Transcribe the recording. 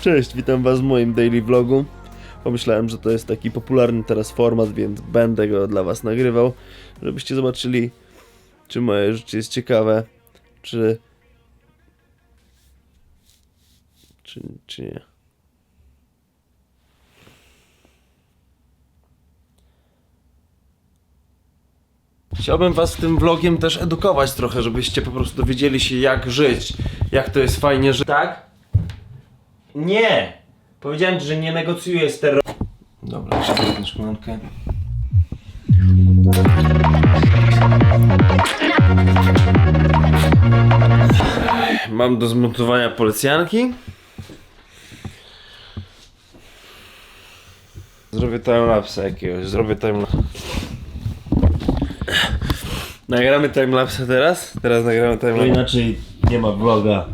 Cześć, witam was w moim daily vlogu. Pomyślałem, że to jest taki popularny teraz format, więc będę go dla was nagrywał, żebyście zobaczyli, czy moje życie jest ciekawe, czy... czy, czy nie. Chciałbym was tym vlogiem też edukować trochę, żebyście po prostu dowiedzieli się jak żyć, jak to jest fajnie żyć. Tak? Nie! Powiedziałem, że nie negocjuję z terror... Dobra, jeszcze jedną szklankę. Mam do zmontowania policjanki. Zrobię timelapse jakiegoś, zrobię timelapse. Nagramy timelapse teraz? Teraz nagramy Bo timelapse. inaczej nie ma vloga.